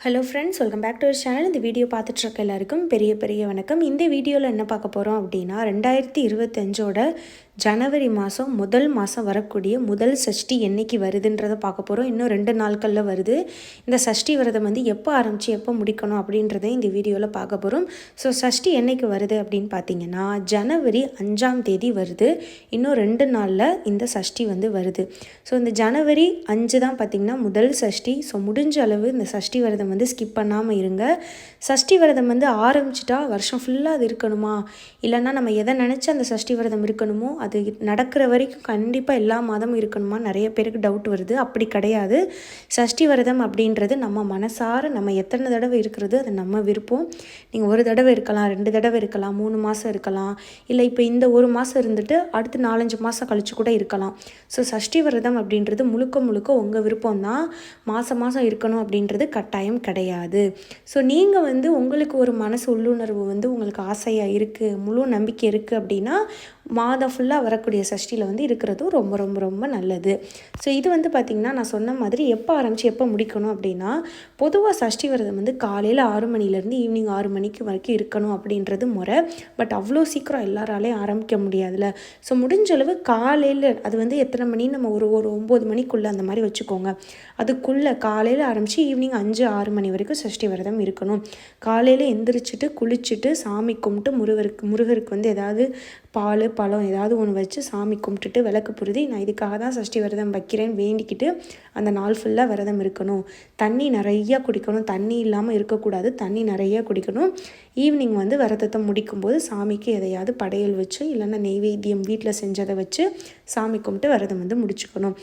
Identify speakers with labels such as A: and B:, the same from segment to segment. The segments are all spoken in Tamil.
A: Hello friends welcome back to our channel இந்த வீடியோ பார்த்துட்ருக்க எல்லாருக்கும் பெரிய பெரிய வணக்கம். இந்த வீடியோவில் என்ன பார்க்க போகிறோம் அப்படின்னா ரெண்டாயிரத்தி இருபத்தஞ்சோட ஜனவரி மாதம் முதல் மாதம் வரக்கூடிய முதல் சஷ்டி என்றைக்கு வருதுன்றதை பார்க்க போகிறோம் இன்னும் ரெண்டு நாட்களில் வருது. இந்த சஷ்டி விரதம் வந்து எப்போ ஆரம்பித்து எப்போ முடிக்கணும் அப்படின்றத இந்த வீடியோவில் பார்க்க போகிறோம் ஸோ சஷ்டி என்றைக்கு வருது அப்படின்னு பார்த்தீங்கன்னா ஜனவரி அஞ்சாம் தேதி வருது. இன்னும் ரெண்டு நாளில் இந்த சஷ்டி வந்து வருது. ஸோ இந்த ஜனவரி அஞ்சு தான் பார்த்திங்கன்னா முதல் சஷ்டி. ஸோ முடிஞ்ச அளவு இந்த சஷ்டி விரதம் விரதம் வந்து ஸ்கிப் பண்ணாமல் இருங்க. சஷ்டி விரதம் வந்து ஆரம்பிச்சிட்டா வருஷம் ஃபுல்லாக அது இருக்கணுமா? இல்லைன்னா நம்ம எதை நினச்சி அந்த சஷ்டி விரதம் இருக்கணுமோ அது நடக்கிற வரைக்கும் கண்டிப்பாக எல்லா மாதமும் இருக்கணுமா? நிறைய பேருக்கு டவுட் வருது. அப்படி கிடையாது. சஷ்டி விரதம் அப்படின்றது நம்ம மனசார நம்ம எத்தனை தடவை இருக்கிறது அது நம்ம விருப்பம். நீங்கள் ஒரு தடவை இருக்கலாம் ரெண்டு தடவை இருக்கலாம் மூணு மாதம் இருக்கலாம். இல்லை இப்போ இந்த ஒரு மாதம் இருந்துட்டு அடுத்து நாலஞ்சு மாதம் கழிச்சு கூட இருக்கலாம். ஸோ சஷ்டி விரதம் அப்படின்றது முழுக்க முழுக்க உங்கள் விருப்பம் தான். மாதம் மாதம் இருக்கணும் அப்படின்றது கட்டாயம் கிடையாது. ஸோ நீங்கள் வந்து உங்களுக்கு ஒரு மனசு உள்ளுணர்வு வந்து உங்களுக்கு ஆசையாக இருக்குது முழு நம்பிக்கை இருக்குது அப்படின்னா மாதம் ஃபுல்லாக வரக்கூடிய சஷ்டியில் வந்து இருக்கிறதும் ரொம்ப ரொம்ப ரொம்ப நல்லது. ஸோ இது வந்து பார்த்திங்கன்னா நான் சொன்ன மாதிரி எப்போ ஆரம்பித்து எப்போ முடிக்கணும் அப்படின்னா பொதுவாக சஷ்டி விரதம் வந்து காலையில் ஆறு மணிலேருந்து ஈவினிங் ஆறு மணிக்கு வரைக்கும் இருக்கணும் அப்படின்றது முறை. பட் அவ்வளோ சீக்கிரம் எல்லாராலையும் ஆரம்பிக்க முடியாதுல்ல. ஸோ முடிஞ்ச அளவு காலையில் அது வந்து எத்தனை மணி நம்ம ஒரு ஒரு ஒம்பது மணிக்குள்ளே அந்த மாதிரி வச்சுக்கோங்க. அதுக்குள்ளே காலையில் ஆரம்பித்து ஈவினிங் அஞ்சு ஆறு மணி வரைக்கும் சஷ்டி விரதம் இருக்கணும். காலையில் எந்திரிச்சிட்டு குளிச்சுட்டு சாமி கும்பிட்டு முருகருக்கு முருகருக்கு வந்து ஏதாவது பால் பழம் ஏதாவது ஒன்று வச்சு சாமி கும்பிட்டுட்டு விளக்கு புரிதி நான் இதுக்காக தான் சஷ்டி விரதம் வைக்கிறேன்னு வேண்டிக்கிட்டு அந்த நாள் ஃபுல்லாக விரதம் இருக்கணும். தண்ணி நிறையா குடிக்கணும். தண்ணி இல்லாமல் இருக்கக்கூடாது. தண்ணி நிறையா குடிக்கணும். ஈவினிங் வந்து விரதத்தை முடிக்கும்போது சாமிக்கு எதையாவது படையல் வச்சு இல்லைன்னா நெய்வேத்தியம் வீட்டில் செஞ்சதை வச்சு சாமி கும்பிட்டு விரதம் வந்து முடிச்சுக்கணும்.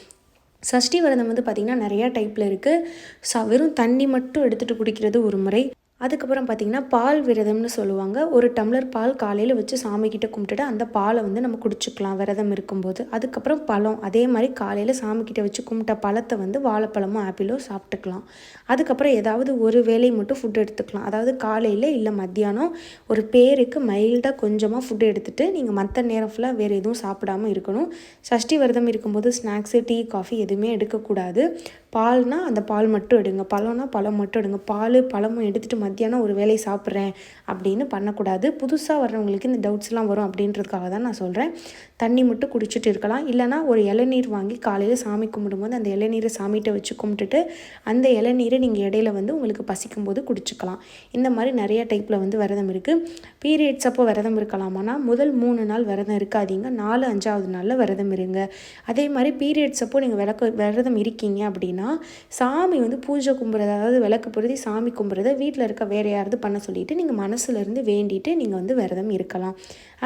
A: சஷ்டி விரதம் வந்து பார்த்திங்கன்னா நிறையா டைப்பில் இருக்குது ச வெறும் தண்ணி மட்டும் எடுத்துகிட்டு குடிக்கிறது ஒரு முறை. அதுக்கப்புறம் பார்த்திங்கன்னா பால் விரதம்னு சொல்லுவாங்க. ஒரு டம்ளர் பால் காலையில் வச்சு சாமிக்கிட்ட கும்பிட்டுட்டு அந்த பாலை வந்து நம்ம குடிச்சிக்கலாம். விரதம் இருக்கும்போது. அதுக்கப்புறம் பழம். அதே மாதிரி காலையில் சாமிக்கிட்ட வச்சு கும்பிட்ட பழத்தை வந்து வாழைப்பழமோ ஆப்பிளோ சாப்பிட்டுக்கலாம். அதுக்கப்புறம் ஏதாவது ஒரு வேலை மட்டும் ஃபுட் எடுத்துக்கலாம். அதாவது காலையில் இல்லை மத்தியானம் ஒரு பேருக்கு மைல்டாக கொஞ்சமாக ஃபுட் எடுத்துகிட்டு நீங்கள் மற்ற நேரம் ஃபுல்லாக வேறு எதுவும் சாப்பிடாமல் இருக்கணும். சஷ்டி விரதம் இருக்கும்போது ஸ்நாக்ஸு டீ காஃபி எதுவுமே எடுக்கக்கூடாது. பால்னால் அந்த பால் மட்டும் எடுங்க. பழம்னா பழம் மட்டும் எடுங்க. பால் பழமும் எடுத்துகிட்டு மத்தியானம் ஒரு வேலையை சாப்பிட்றேன் அப்படின்னு பண்ணக்கூடாது. புதுசாக வர்றவங்களுக்கு இந்த டவுட்ஸ்லாம் வரும் அப்படின்றதுக்காக தான் நான் சொல்கிறேன் தண்ணி மட்டும் குடிச்சிட்டு இருக்கலாம். இல்லைனா ஒரு இளநீர் வாங்கி காலையில் சாமி கும்பிடும்போது அந்த இளநீரை சாமிகிட்ட வச்சு கும்பிட்டுட்டு அந்த இளநீரை நீங்கள் இடையில வந்து உங்களுக்கு பசிக்கும் போது குடிச்சிக்கலாம். இந்த மாதிரி நிறைய டைப்பில் வந்து விரதம் இருக்குது பீரியட்ஸ் அப்போ விரதம் இருக்கலாமானா முதல் மூணு நாள் விரதம் இருக்காதீங்க. நாலு அஞ்சாவது நாளில் விரதம் இருங்க. அதே மாதிரி பீரியட்ஸ் அப்போ நீங்கள் விளக்கு விரதம் இருக்கீங்க அப்படின்னா சாமி வந்து பூஜை கும்புறது அதாவது விளக்கு பொருதி சாமி கும்பிட்றத வீட்டில் இருக்க வேறு யாராவது பண்ண சொல்லிவிட்டு நீங்கள் மனசுலேருந்து வேண்டிட்டு நீங்கள் வந்து விரதம் இருக்கலாம்.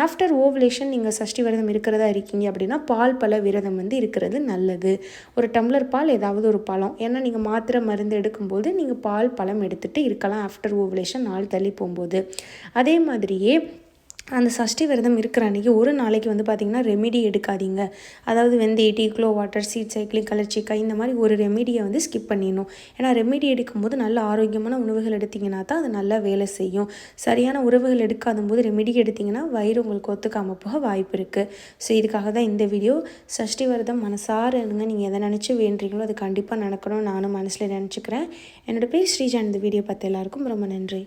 A: ஆஃப்டர் ஓவலேஷன் நீங்கள் சஷ்டி விரதம் இருக்கிறதா இருக்கீங்க அப்படின்னா பால் பல விரதம் வந்து இருக்கிறது நல்லது. ஒரு டம்ளர் பால் ஏதாவது ஒரு பழம். ஏன்னா நீங்கள் மாத்திரை மருந்து எடுக்கும்போது நீங்கள் பால் பழம் எடுத்துகிட்டு இருக்கலாம் ஆஃப்டர் ஓவலேஷன் நாள் தள்ளி போகும்போது. அதே மாதிரியே அந்த சஷ்டி விரதம் இருக்கிற அன்றைக்கி ஒரு நாளைக்கு வந்து பார்த்திங்கன்னா ரெமிடி எடுக்காதீங்க. அதாவது வெந்தய டீ க்ளோ வாட்டர் சீட் சைக்கிளிங் கலர்ச்சிக்காய் இந்த மாதிரி ஒரு ரெமிடியை வந்து ஸ்கிப் பண்ணிடணும். ஏன்னா ரெமிடி எடுக்கும்போது நல்ல ஆரோக்கியமான உணவுகள் எடுத்திங்கன்னா தான் அது நல்லா வேலை செய்யும். சரியான உறவுகள் எடுக்காத போது ரெமிடி எடுத்திங்கன்னா வயிறு உங்களுக்கு ஒத்துக்காமல் போக வாய்ப்பு இருக்குது ஸோ இதுக்காக தான் இந்த வீடியோ சஷ்டி விரதம் மனசார இருங்க. நீங்கள் எதை நினச்சி வேண்டுறீங்களோ அது கண்டிப்பாக நடக்கணும் நானும் மனசில் நினச்சிக்கிறேன். என்னோடய பேர் ஸ்ரீஜான் இந்த வீடியோ பார்த்த எல்லாருக்கும் ரொம்ப நன்றி.